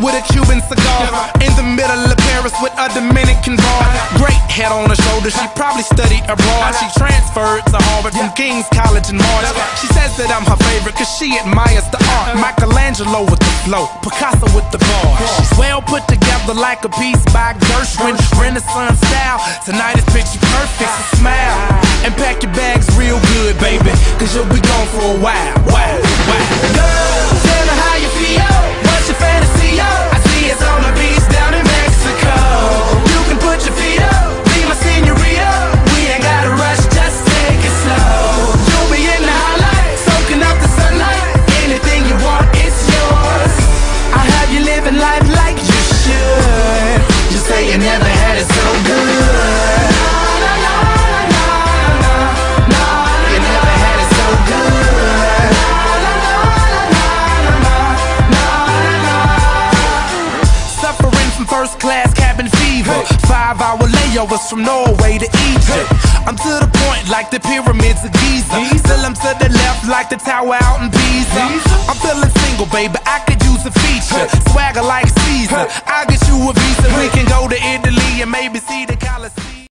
with a Cuban cigar. In the middle of Paris with a Dominican bar. Great head on her shoulder, she probably studied abroad. She transferred to Harvard from King's College in March. She says that I'm her favorite cause she admires the art. Michelangelo with the flow, Picasso with the bar. She's well put together like a piece by Gershwin. Renaissance style. Tonight is picture perfect, so smile. And pack your bags real good, baby. Cause you'll be gone for a while. Wow, wow. Never had it so good. You never had it so good. Suffering from first class cabin fever. Five hour layovers from Norway to Egypt. I'm to the point like the pyramids of Giza. Still I'm to the left like the tower out in Pisa. I'm feeling single, baby. I could use a feature. maybe see the